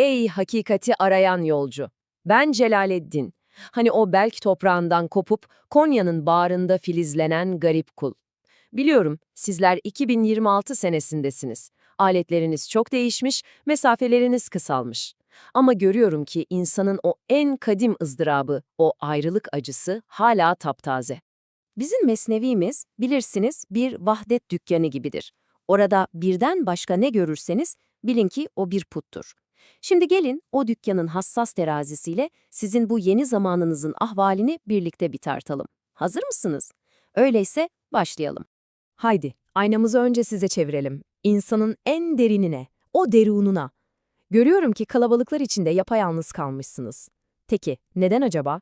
Ey hakikati arayan yolcu! Ben Celaleddin. Hani o belk toprağından kopup Konya'nın bağrında filizlenen garip kul. Biliyorum sizler 2026 senesindesiniz. Aletleriniz çok değişmiş, mesafeleriniz kısalmış. Ama görüyorum ki insanın o en kadim ızdırabı, o ayrılık acısı hala taptaze. Bizim mesnevimiz, bilirsiniz, bir vahdet dükkanı gibidir. Orada birden başka ne görürseniz bilin ki o bir puttur. Şimdi gelin o dükkanın hassas terazisiyle sizin bu yeni zamanınızın ahvalini birlikte bir tartalım. Hazır mısınız? Öyleyse başlayalım. Haydi, aynamızı önce size çevirelim. İnsanın en derinine, o derununa. Görüyorum ki kalabalıklar içinde yapayalnız kalmışsınız. Peki, neden acaba?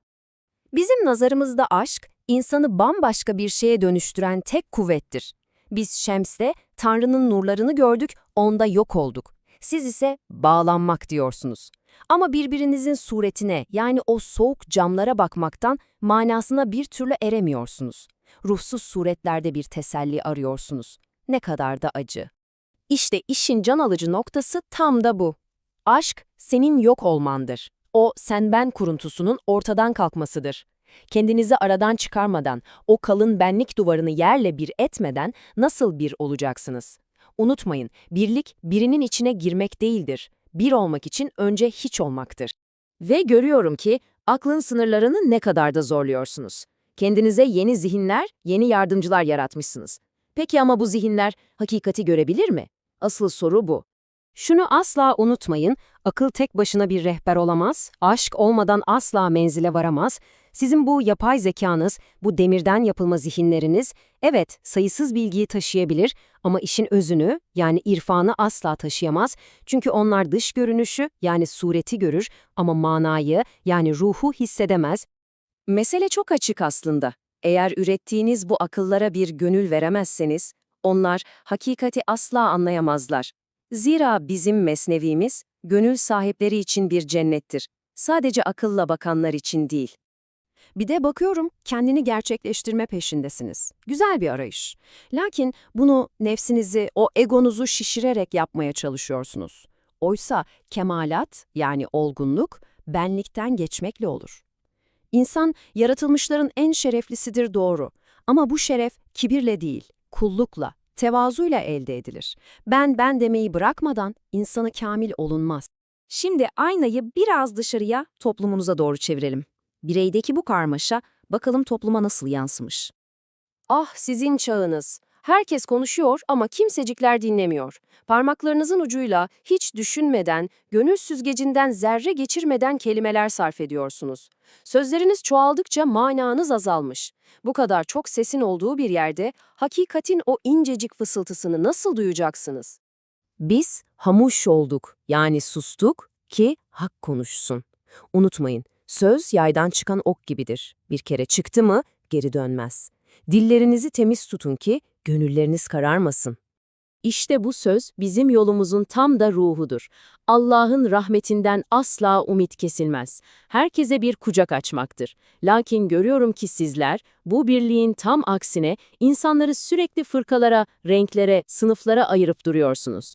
Bizim nazarımızda aşk, insanı bambaşka bir şeye dönüştüren tek kuvvettir. Biz Şems'te Tanrı'nın nurlarını gördük, onda yok olduk. Siz ise bağlanmak diyorsunuz. Ama birbirinizin suretine yani o soğuk camlara bakmaktan manasına bir türlü eremiyorsunuz. Ruhsuz suretlerde bir teselli arıyorsunuz. Ne kadar da acı. İşte işin can alıcı noktası tam da bu. Aşk senin yok olmandır. O sen-ben kuruntusunun ortadan kalkmasıdır. Kendinizi aradan çıkarmadan, o kalın benlik duvarını yerle bir etmeden nasıl bir olacaksınız? Unutmayın, birlik birinin içine girmek değildir. Bir olmak için önce hiç olmaktır. Ve görüyorum ki aklın sınırlarını ne kadar da zorluyorsunuz. Kendinize yeni zihinler, yeni yardımcılar yaratmışsınız. Peki ama bu zihinler hakikati görebilir mi? Asıl soru bu. Şunu asla unutmayın, akıl tek başına bir rehber olamaz, aşk olmadan asla menzile varamaz. Sizin bu yapay zekanız, bu demirden yapılma zihinleriniz, evet sayısız bilgiyi taşıyabilir ama işin özünü yani irfanı asla taşıyamaz. Çünkü onlar dış görünüşü yani sureti görür ama manayı yani ruhu hissedemez. Mesele çok açık aslında. Eğer ürettiğiniz bu akıllara bir gönül veremezseniz, onlar hakikati asla anlayamazlar. Zira bizim mesnevimiz, gönül sahipleri için bir cennettir. Sadece akılla bakanlar için değil. Bir de bakıyorum kendini gerçekleştirme peşindesiniz. Güzel bir arayış. Lakin bunu nefsinizi, o egonuzu şişirerek yapmaya çalışıyorsunuz. Oysa kemalat yani olgunluk benlikten geçmekle olur. İnsan yaratılmışların en şereflisidir doğru. Ama bu şeref kibirle değil, kullukla, tevazuyla elde edilir. Ben ben demeyi bırakmadan insanı kamil olunmaz. Şimdi aynayı biraz dışarıya, toplumunuza doğru çevirelim. Bireydeki bu karmaşa bakalım topluma nasıl yansımış. Ah sizin çağınız. Herkes konuşuyor ama kimsecikler dinlemiyor. Parmaklarınızın ucuyla hiç düşünmeden, gönül süzgecinden zerre geçirmeden kelimeler sarf ediyorsunuz. Sözleriniz çoğaldıkça mananız azalmış. Bu kadar çok sesin olduğu bir yerde hakikatin o incecik fısıltısını nasıl duyacaksınız? Biz hamuş olduk yani sustuk ki hak konuşsun. Unutmayın, söz yaydan çıkan ok gibidir. Bir kere çıktı mı geri dönmez. Dillerinizi temiz tutun ki gönülleriniz kararmasın. İşte bu söz bizim yolumuzun tam da ruhudur. Allah'ın rahmetinden asla umut kesilmez. Herkese bir kucak açmaktır. Lakin görüyorum ki sizler bu birliğin tam aksine insanları sürekli fırkalara, renklere, sınıflara ayırıp duruyorsunuz.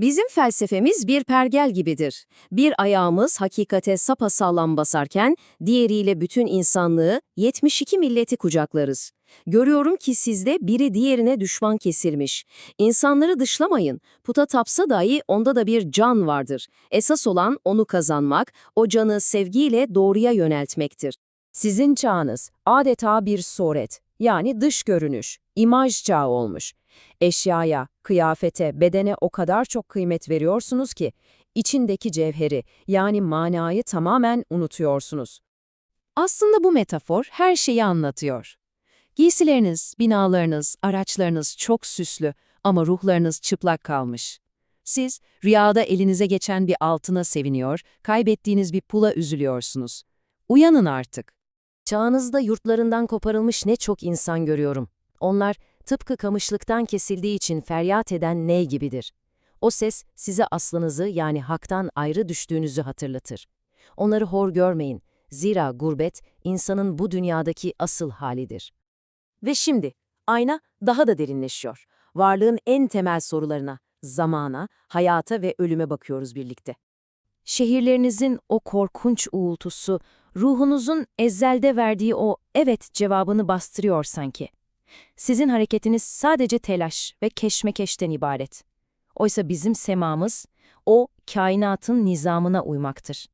Bizim felsefemiz bir pergel gibidir. Bir ayağımız hakikate sapasağlam basarken, diğeriyle bütün insanlığı, 72 milleti kucaklarız. Görüyorum ki sizde biri diğerine düşman kesilmiş. İnsanları dışlamayın. Puta tapsa dahi onda da bir can vardır. Esas olan onu kazanmak, o canı sevgiyle doğruya yöneltmektir. Sizin çağınız adeta bir suret, yani dış görünüş, imaj çağı olmuş. Eşyaya, kıyafete, bedene o kadar çok kıymet veriyorsunuz ki, içindeki cevheri yani manayı tamamen unutuyorsunuz. Aslında bu metafor her şeyi anlatıyor. Giysileriniz, binalarınız, araçlarınız çok süslü ama ruhlarınız çıplak kalmış. Siz rüyada elinize geçen bir altına seviniyor, kaybettiğiniz bir pula üzülüyorsunuz. Uyanın artık. Çağınızda yurtlarından koparılmış ne çok insan görüyorum. Onlar tıpkı kamışlıktan kesildiği için feryat eden ney gibidir. O ses size aslınızı yani haktan ayrı düştüğünüzü hatırlatır. Onları hor görmeyin. Zira gurbet insanın bu dünyadaki asıl halidir. Ve şimdi ayna daha da derinleşiyor. Varlığın en temel sorularına, zamana, hayata ve ölüme bakıyoruz birlikte. Şehirlerinizin o korkunç uğultusu, ruhunuzun ezzelde verdiği o evet cevabını bastırıyor sanki. Sizin hareketiniz sadece telaş ve keşmekeşten ibaret. Oysa bizim semamız, o kainatın nizamına uymaktır.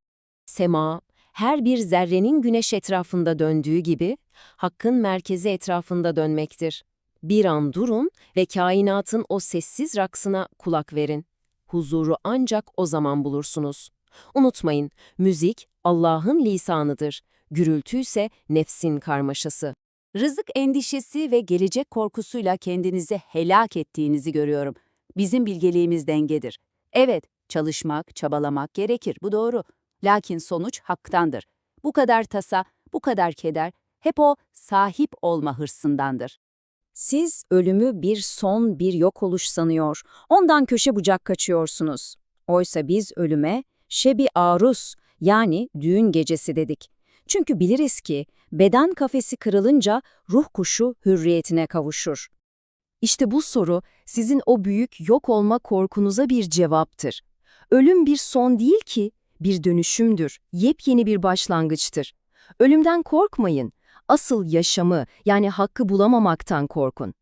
Sema, her bir zerrenin güneş etrafında döndüğü gibi, hakkın merkezi etrafında dönmektir. Bir an durun ve kainatın o sessiz raksına kulak verin. Huzuru ancak o zaman bulursunuz. Unutmayın, müzik Allah'ın lisanıdır. Gürültü ise nefsin karmaşası. Rızık endişesi ve gelecek korkusuyla kendinizi helak ettiğinizi görüyorum. Bizim bilgeliğimiz dengedir. Evet, çalışmak, çabalamak gerekir, bu doğru. Lakin sonuç haktandır. Bu kadar tasa, bu kadar keder, hep o sahip olma hırsındandır. Siz ölümü bir son, bir yok oluş sanıyor, ondan köşe bucak kaçıyorsunuz. Oysa biz ölüme şebi arus yani düğün gecesi dedik. Çünkü biliriz ki beden kafesi kırılınca ruh kuşu hürriyetine kavuşur. İşte bu soru sizin o büyük yok olma korkunuza bir cevaptır. Ölüm bir son değil ki, bir dönüşümdür, yepyeni bir başlangıçtır. Ölümden korkmayın, asıl yaşamı yani hakkı bulamamaktan korkun.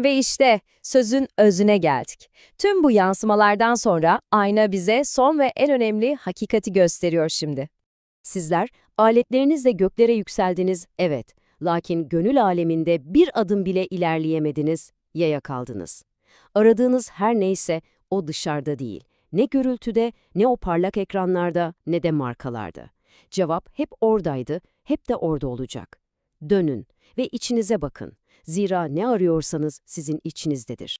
Ve işte sözün özüne geldik. Tüm bu yansımalardan sonra ayna bize son ve en önemli hakikati gösteriyor şimdi. Sizler aletlerinizle göklere yükseldiniz, evet. Lakin gönül aleminde bir adım bile ilerleyemediniz, yaya kaldınız. Aradığınız her neyse o dışarıda değil. Ne gürültüde, ne o parlak ekranlarda, ne de markalarda. Cevap hep oradaydı, hep de orada olacak. Dönün ve içinize bakın. Zira ne arıyorsanız sizin içinizdedir.